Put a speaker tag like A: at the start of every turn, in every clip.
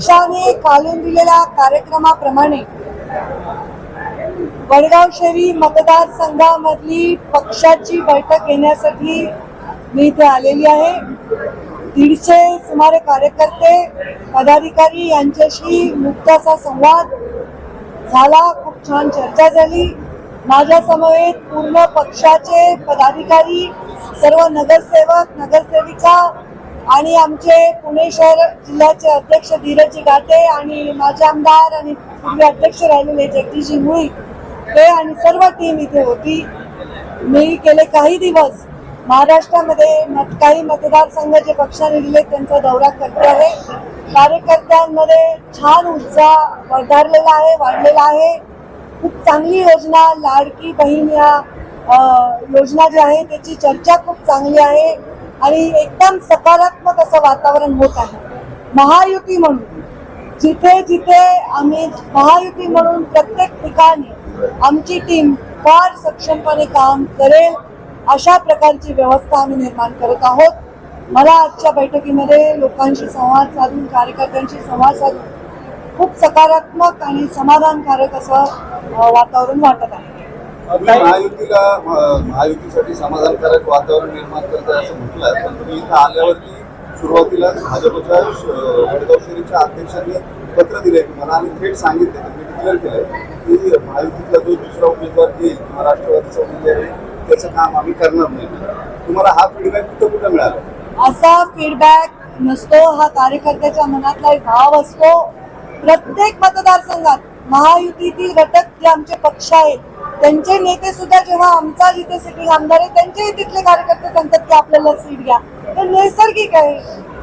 A: पक्षाने काढून दिलेल्या कार्यक्रमाप्रमाणे वडगाव शहरी मतदारसंघामधली पक्षाची बैठक घेण्यासाठी मी इथे आलेली आहे. दीडशे सुमारे कार्यकर्ते पदाधिकारी यांच्याशी मुक्ताचा संवाद झाला. खूप छान चर्चा झाली. माझ्या समवेत पूर्ण पक्षाचे पदाधिकारी सर्व नगरसेवक नगरसेविका आणि आमचे पुणे शहर जिल्ह्याचे अध्यक्ष धीरजी गाते आणि माझे आमदार आणि पूर्वी अध्यक्ष राहिलेले जगदीशजी मुळी ते आणि सर्व टीम इथे होती. मी गेले काही दिवस महाराष्ट्रामध्ये मत काही मतदारसंघ जे पक्षाने दिले त्यांचा दौरा करते आहे. कार्यकर्त्यांमध्ये छान उत्साह वधारलेला आहे वाढलेला आहे. खूप चांगली योजना लाडकी बहीण या योजना जी आहे त्याची चर्चा खूप चांगली आहे. आणि एकदम सकारात्मक असं वातावरण होत आहे. महायुती म्हणून जिथे जिथे आम्ही महायुती म्हणून प्रत्येक ठिकाणी आमची टीम फार सक्षमपणे काम करेल अशा प्रकारची व्यवस्था आम्ही निर्माण करत आहोत. मला आजच्या बैठकीमध्ये लोकांशी संवाद साधून कार्यकर्त्यांशी संवाद साधून खूप सकारात्मक आणि समाधानकारक असं वातावरण वाटत आहे.
B: महायुतीला महायुतीसाठी समाधानकारक वातावरण निर्माण करत आहे असं म्हटलं पण तुम्ही इथं आल्यावरती सुरुवातीला भाजपच्या वडगाव शहरीच्या अध्यक्षांनी पत्र दिले तुम्हाला आणि थेट सांगितलं तुम्ही डिक्लेअर केलंय की महायुतीतला जो दुसरा उमेदवार येईल किंवा राष्ट्रवादीचा उमेदवार येईल त्याचं काम आम्ही करणार नाही. तुम्हाला हा फीडबॅक कुठं कुठं मिळाला?
A: असा फीडबॅक नसतो हा कार्यकर्त्याच्या मनातला एक भाव असतो. प्रत्येक मतदारसंघात महायुतीतील घटक जे आमचे पक्ष आहेत त्यांचे नेते सुद्धा जेव्हा आमचा जिथे सिटिंग आमदार आहे त्यांचे तिथले कार्यकर्ते सांगतात की आपल्याला सीट घ्या. तर नैसर्गिक आहे.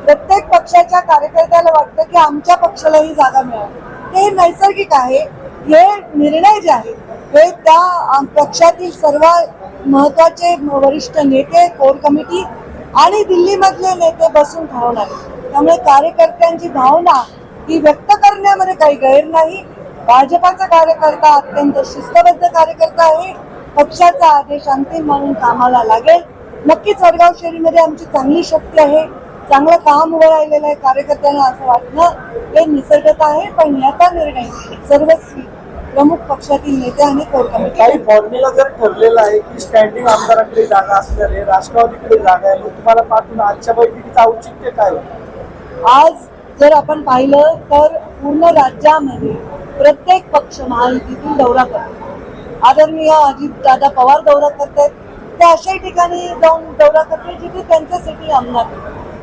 A: प्रत्येक पक्षाच्या कार्यकर्त्याला वाटतं की आमच्या पक्षाला ही जागा मिळावी. ते नैसर्गिक आहे. हे निर्णय जे आहेत हे त्या पक्षातील सर्व महत्त्वाचे वरिष्ठ नेते कोर कमिटी आणि दिल्लीमधले नेते बसून ठरवणार त्यामुळे कार्यकर्त्यांची भावना ही व्यक्त करण्यामध्ये काही गैर नाही. भाजपाचा कार्यकर्ता अत्यंत शिस्तबद्ध कार्यकर्ता आहे. पक्षाचा आदेश अंतिम म्हणून कामाला लागेल. नक्कीच वडगाव शहरीमध्ये आमची चांगली शक्ती आहे. चांगलं काम उभं राहिलेलं आहे कार्यकर्त्यांना असं वाटणं हे निसर्गत आहे. पण याचा निर्णय सर्वस्वी प्रमुख पक्षातील नेते आणि कोर कमिटी
C: काही फॉर्म्युला जर ठरलेला आहे की स्टँडिंग आमदाराकडे जागा असणार आहे राष्ट्रवादीकडे जागा आहे तुम्हाला पाठवून आजच्या बैठकीचं औचित्य काय होतं?
A: आज जर आपण पाहिलं तर पूर्ण राज्यामध्ये प्रत्येक पक्ष महायुतीतून दौरा करतो. आदरणीय अजित दादा पवार दौरा करतात ते अशाही ठिकाणी जाऊन दौरा करतात जिथे त्यांचं सिटी आमदार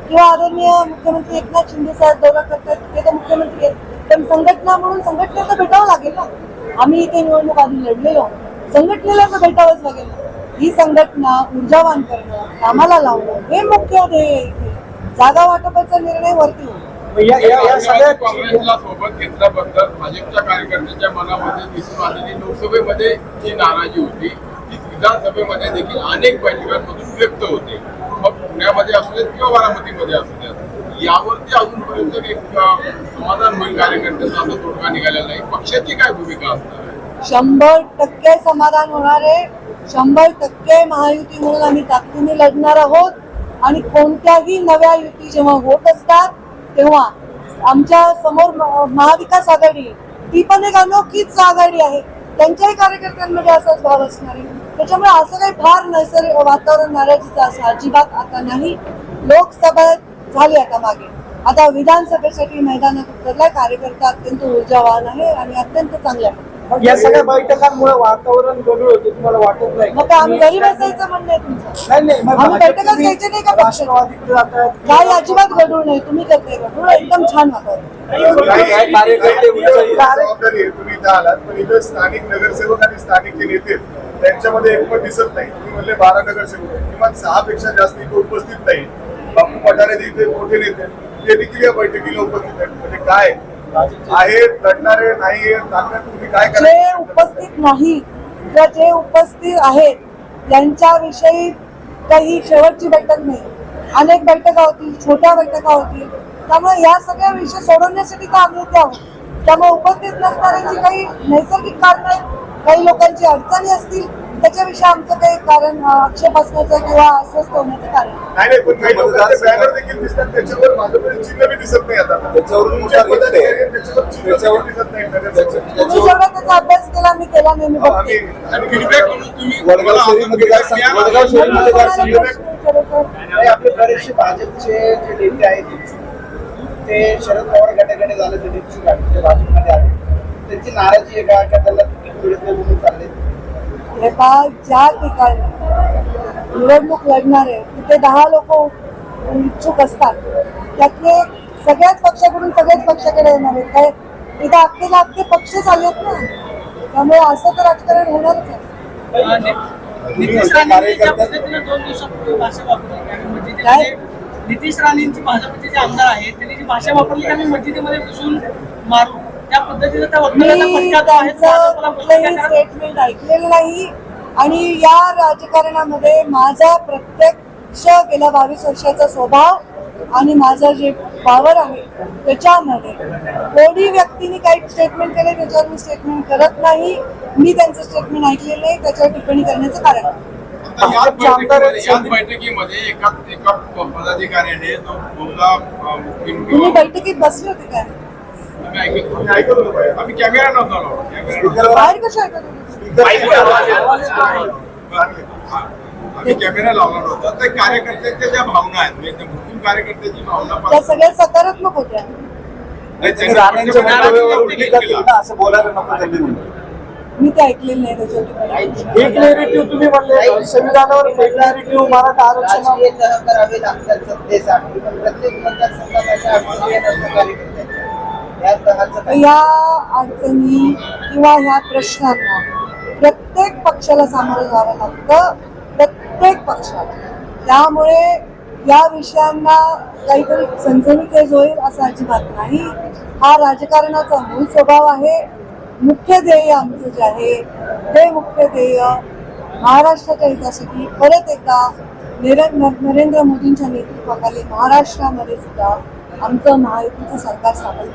A: किंवा आदरणीय मुख्यमंत्री एकनाथ शिंदे साहेब दौरा करतात ते तर मुख्यमंत्री आहेत. पण संघटना म्हणून संघटनेला भेटावं लागेल ना. आम्ही इथे निवडणूक आधी लढलेलो संघटनेला तर भेटावंच लागेल. ही संघटना ऊर्जावान करणं कामाला लावणं हे मुख्य ध्येय जागा वाटपाचा निर्णय वरती होतो
D: काँग्रेसला सोबत घेतल्याबद्दल भाजपच्या कार्यकर्त्यांच्या मनामध्ये दिसून आलेली लोकसभेमध्ये जी नाराजी होती ती विधानसभेमध्ये देखील अनेक बैठकांमधून व्यक्त होते. मग पुण्यामध्ये असू देत किंवा बारामतीमध्ये असू देत यावरती अजूनपर्यंत एक समाधान होईल कार्यकर्त्यांचा? असा तोडगा निघालेला नाही. पक्षाची काय भूमिका असणार आहे?
A: शंभर टक्के समाधान होणार आहे. शंभर टक्के महायुती म्हणून आम्ही ताकदीने लढणार आहोत. आणि कोणत्याही नव्या युती जेव्हा होत असतात तेव्हा आमच्यासमोर म- महाविकास आघाडी ती पण एक अनोखीच आघाडी आहे. त्यांच्याही कार्यकर्त्यांमध्ये असाच भाव असणार. आहे त्याच्यामुळे असं काही फार नैसर्गिक वातावरण नाराजीचं असं अजिबात आता नाही. लोकसभा झाली आता मागे. आता विधानसभेसाठी मैदानात उतरला. कार्यकर्ता अत्यंत ऊर्जावान आहे आणि अत्यंत चांगले आहे
C: या सगळ्या बैठकांमुळे वातावरण गढूळ होते तुम्हाला वाटत नाही
A: मग काय आम्ही घरी बसायचं म्हणणं आहे तुमचं.
C: नाही नाही मग
A: आम्ही
C: भाजप
A: बैठकाच
C: तुम्ही
A: घ्यायची नाही का?
C: राष्ट्रवादीकडे जातात
A: काही अजिबात गडूळ नाही तुम्ही करते गडूळ एकदम छान
B: काही कार्यकर्ते उच्च-
E: जबाबदारी आहे तुम्ही इथं आलात पण इथं स्थानिक नगरसेवक आणि स्थानिक जे नेते आहेत, त्यांच्यामध्ये एकमत दिसत नाही. तुम्ही म्हणले बारा नगरसेवक आहेत. किमान सहा पेक्षा जास्त इथे उपस्थित नाही. बापू पठारे जे इथे मोठे नेते आहेत, ते देखील या बैठकीला उपस्थित आहेत. म्हणजे काय? आहेत लढणारे नाही तुम्ही काय
A: जे उपस्थित नाही किंवा जे उपस्थित आहेत त्यांच्याविषयी काही शेवटची बैठक नाही. अनेक बैठका होतील छोट्या बैठका होतील. त्यामुळे या सगळ्या विषय सोडवण्यासाठी तर आम्ही इथे आहोत. त्यामुळे उपस्थित नसणाऱ्यांची काही नैसर्गिक कारण काही लोकांची अडचणी असतील त्याच्याविषयी आमचं काही कारण आक्षेप असण्याचं किंवा अस्वस्थ होण्याचं कारण नाही.
E: नाही नाही पण काही लोकांचे बॅनर देखील दिसतात त्याच्यावर चिन्ह बी दिसत नाही आता
B: त्याच्यावरून
E: तुमच्या. आहेत, त्याच्यावर चिन्ह
B: त्याच्यावर-
E: देखील दिसत नाही.
A: तुम्ही जेवढा त्याचा अभ्यास केला मी केला नाही मी
E: हो,
A: बघते
E: आम्ही
D: आणि feedback म्हणून तुम्ही
B: वडगाव. वडगाव?
C: आणि आपले बरेचसे भाजपचे जे नेते आहेत ते शरद पवार गटाकडे झाले ते निश्चित ते भाजपमध्ये आले त्यांची नाराजी आहे का का त्यांना तिकीट मिळत नाही म्हणून चालले
A: हे पहा ज्या ठिकाणी निवडणूक लढणार आहे तिथे दहा लोक इच्छुक असतात. त्यातले सगळ्याच पक्षाकडून सगळ्याच पक्षाकडे येणार आहेत. काय इथं अख्खे ना अख्खे पक्षच आलेत ना? त्यामुळे असं तर राजकारण होणारच आहे.
F: मस्जिदीमध्ये
A: काय?
F: नितीश राणेंची भाजपचे जे आमदार आहेत त्यांनी जी भाषा वापरली आम्ही मस्जिदीमध्ये घुसून मारू
A: मी
F: आहे
A: त्यांचं. कुठलंही स्टेटमेंट ऐकलेलं नाही. आणि या राजकारणामध्ये माझा प्रत्यक्ष गेल्या बावीस वर्षाचा स्वभाव आणि माझं जे पॉवर आहे त्याच्यामध्ये कोणी व्यक्तीने काही स्टेटमेंट केले त्याच्यावर मी स्टेटमेंट करत नाही. मी त्यांचं स्टेटमेंट ऐकलेलं नाही त्याच्यावर टिप्पणी करण्याचं कारण.
D: बैठकीमध्ये एका एका पदाधिकाऱ्याने
A: तुम्ही बैठकीत बसले होते काय?
D: आम्ही कॅमेरा नव्हता
A: बाहेर कशा
D: आम्ही कॅमेरा लावला नव्हता ते कार्यकर्त्यांच्या ज्या भावना आहेत म्हणजे मुस्लिम कार्यकर्त्याची भावना
A: त्या सगळ्या सकारात्मक होत्या.
B: असं बोलायला नको त्यांनी
A: मी ते ऐकलेलं नाही त्याच्यावर.
C: एक नेरेटिव्ह तुम्ही म्हणले संविधानावर एक नेरेटिव्ह मराठा आरक्षण
G: करावे लागतात सत्तेसाठी पण प्रत्येक मतदारसंघात अशा अडचणी या
A: अडचणी किंवा ह्या प्रश्नांना प्रत्येक पक्षाला सामोरं जावं लागतं. प्रत्येक पक्षाला. त्यामुळे या विषयांना काहीतरी सनसनीखेज होईल असं अजिबात नाही. हा राजकारणाचा मूळ स्वभाव आहे. मुख्य ध्येय आमचं जे आहे ते मुख्य ध्येय महाराष्ट्राच्या हितासाठी परत एकदा नरेंद्र नरेंद्र मोदींच्या नेतृत्वाखाली महाराष्ट्रामध्ये सुद्धा आमचं महायुतीचं सरकार स्थापन